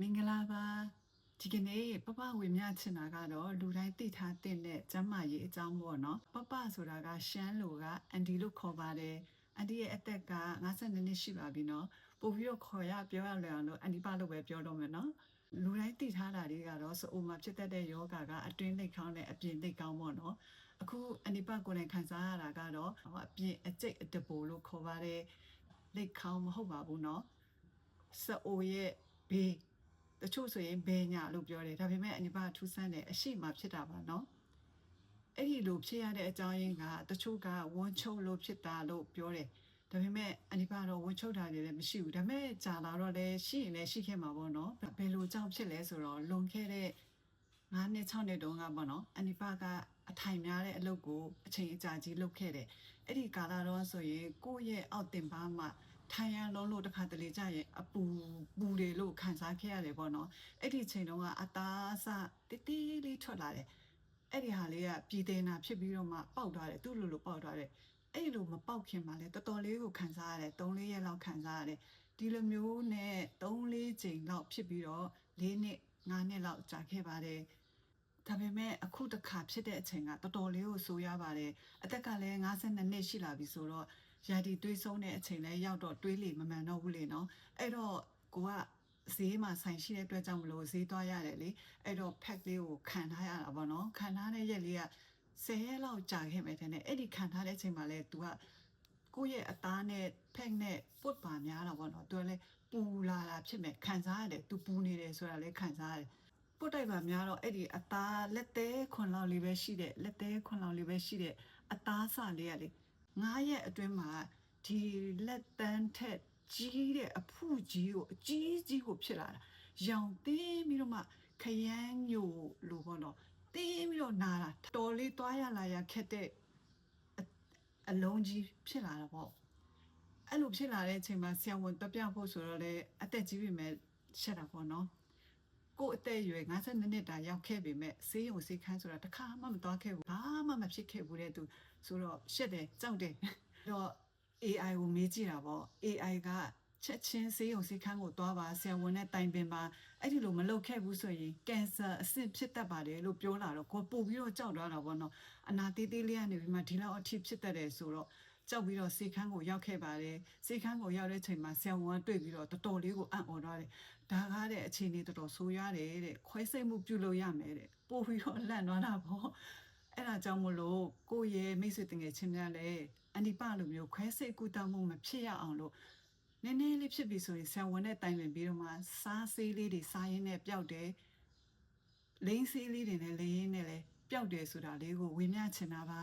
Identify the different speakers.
Speaker 1: မင်္ဂလာပါဒီကနေ့ပပဝေမျှချင်တာကတော့လူတိုင်းသိထားတဲ့ကျမ်းမာရေးအကြောင်းပေါ့နော်ပပဆိုတာကရှမ်းလူကအန်ဒီလို့ခေါ်ပါတယ်အန်ဒီရဲ့အသက်က52နှစ်ရှိပါပြီနော်ပို့ပြီးတော့ခေါ်ရပြောရလွယ်အောင်လို့အန်ဒီပလို့ပဲပြောတော့မယ်နော်လူတိုင်းသိထားတာတွေကတော့စအိုမှာဖြစ်တတ်တဲ့ယောဂါကအတွင်းလက်ခေါင်းနဲ့အပြင်လက်ခေါင်းပေါ့နော်အခုအန်ဒီပကိုယ်နဲ့ခံစားရတာကတော့ဟိုအပြင်အကျိတ်အတပိုလို့ခေါ်ပါတယ်လက်ခေါင်းမဟုတ်ပါဘူးနော်စအိုရဲ့ဘေး တချို့ဆိုရင်ဘယ်ညာလို့ပြောတယ်ဒါပေမဲ့အနိပါထူးဆန်းတယ်အရှိမဖြစ်တာပါနော်အဲ့ဒီလိုဖြစ်ရတဲ့အကြောင်းရင်းကတချို့ကဝန်းချုပ်လို့ဖြစ်တာလို့ပြောတယ်ဒါပေမဲ့အနိပါတော့ဝန်းချုပ်တာတွေလည်းမရှိဘူးဒါပေမဲ့ကြာလာတော့လည်းရှိရင်လည်းရှိခဲ့မှာပေါ့နော်ဘယ်လိုကြောင့်ဖြစ်လဲဆိုတော့လွန်ခဲ့တဲ့9နှစ်6နှစ်တုန်းကပေါ့နော်အနိပါကအထိုင်များတဲ့အလုပ်ကိုအချိန်အကြာကြီးလုပ်ခဲ့တယ်အဲ့ဒီကာလတော့ဆိုရင်ကိုယ့်ရဲ့အောက်တင်ပါမှာ ထိုင်ရန်လုံးလို့တစ်ခါတလေကြာရင်အပူပူတွေလို့ခံစားခဲ့ရတယ်ပေါ့နော်အဲ့ဒီချိန်တုန်းကအသားအစတိတိလေးထွက်လာတယ်အဲ့ဒီဟာလေးကပြည်သေးနာဖြစ်ပြီးတော့မှပေါက်သွားတယ်သူ့လိုလိုပေါက်သွားတယ်အဲ့ဒီလိုမပေါက်ခင်မှာလဲတော်တော်လေးကိုခံစားရတယ်3 4ရက်လောက်ခံစားရတယ်ဒီလိုမျိုးနဲ့3 4ချိန်လောက်ဖြစ်ပြီးတော့၄နှစ်9နှစ်လောက်ကြာခဲ့ပါတယ်ဒါပေမဲ့အခုတစ်ခါဖြစ်တဲ့အချိန်ကတော်တော်လေးကိုဆိုးရပါတယ်အသက်ကလည်း52နှစ်ရှိလာပြီဆိုတော့ ရာဒီတွေးဆုံးတဲ့အချိန်လဲရောက်တော့တွေးလေမမှန်တော့ဘူးလေနော်အဲ့တော့ကိုကဈေးမှာဆိုင်ရှိတဲ့အတွက်ကြောင့်မလို့ဈေးသွားရတယ်လေအဲ့တော့ pack လေးကိုခံထားရတာပေါ့နော်ခံထားတဲ့ရက်လေးက10ရက်လောက်ကြာခဲ့မယ်တဲ့အဲ့ဒီခံထားတဲ့အချိန်မှာလဲ तू ကကိုယ့်ရဲ့အသားနဲ့ဖက်နဲ့ပုတ်ပါများတာပေါ့နော်သူကလဲပူလာတာဖြစ်မယ်ခံစားရတယ် तू ပူနေတယ်ဆိုတာလဲခံစားရတယ်ပုတ်တိုက်ပါများတော့အဲ့ဒီအသားလက်သေးခွန်လောက်လေးပဲရှိတဲ့လက်သေးခွန်လောက်လေးပဲရှိတဲ့အသားစလေးကလေး ငားရက်အတွင်းမှာဒီလက်တန်းထက်ကြီးတဲ့အဖုကြီးကိုအကြီးကြီးကိုဖြစ်လာတာရောင်တင်းပြီးတော့မှခရမ်းညိုလို့ပေါ့နော်တင်းပြီးတော့နာတာတော်လေးသွားရလာရခက်တဲ့အအလုံးကြီးဖြစ်လာတာပေါ့အဲ့လိုဖြစ်လာတဲ့အချိန်မှာဆရာဝန်တက်ပြဖို့ဆိုတော့လေအသက်ကြီးပြီမဲ့ရှက်တာပေါ့နော် ကို့အသက်အရွယ်52နှစ်တာရောက်ခဲ့ပေမဲ့ဆေးရုံဆေးခန်းဆိုတာတစ်ခါမှမသွားခဲ့ဘူးဘာမှမဖြစ်ခဲ့ဘူးတဲ့သူဆိုတော့ရှက်တယ်ကြောက်တယ်အဲ့တော့ AI ကိုမေးကြည့်တာပေါ့ AI ကချက်ချင်းဆေးရုံဆေးခန်းကိုသွားပါဆရာဝန်နဲ့တိုင်ပင်ပါအဲ့ဒီလိုမလုပ်ခဲ့ဘူးဆိုရင်ကင်ဆာအဆင့်ဖြစ်တတ်ပါတယ်လို့ပြောလာတော့ကိုပို့ပြီးတော့ကြောက်သွားတာပေါ့နော်အနာသေးသေးလေးကနေပြီးမှဒီလောက်အထိဖြစ်တတ်တယ်ဆိုတော့ ကြောက်ပြီးတော့စေခန်းကိုရောက်ခဲ့ပါတယ်စေခန်းကိုရောက်တဲ့ချိန်မှာဆရာဝန်ကတွေ့ပြီးတော့တော်တော်လေးကိုအံ့ဩသွားတယ်ဒါကားတဲ့အခြေအနေတော်တော်ဆိုးရတယ်တဲ့ခွဲစိတ်မှုပြုလုပ်ရမယ်တဲ့ပို့ပြီးတော့လန့်သွားတာပေါ့အဲ့ဒါကြောင့်မလို့ကိုယ့်ရဲ့မိတ်ဆွေတငယ်ချင်းများလည်းအန်ဒီပလိုမျိုးခွဲစိတ်ကူတောင်းမှုမဖြစ်ရအောင်လို့နည်းနည်းလေးဖြစ်ပြီဆိုရင်ဆရာဝန်နဲ့တိုင်ပင်ပြီးတော့မှစားဆေးလေးတွေစားရင်းနဲ့ပျောက်တယ်လိမ့်ဆေးလေးတွေနဲ့လေရင်းနဲ့လည်းပျောက်တယ်ဆိုတာလေးကိုဝေမျှချင်တာပါ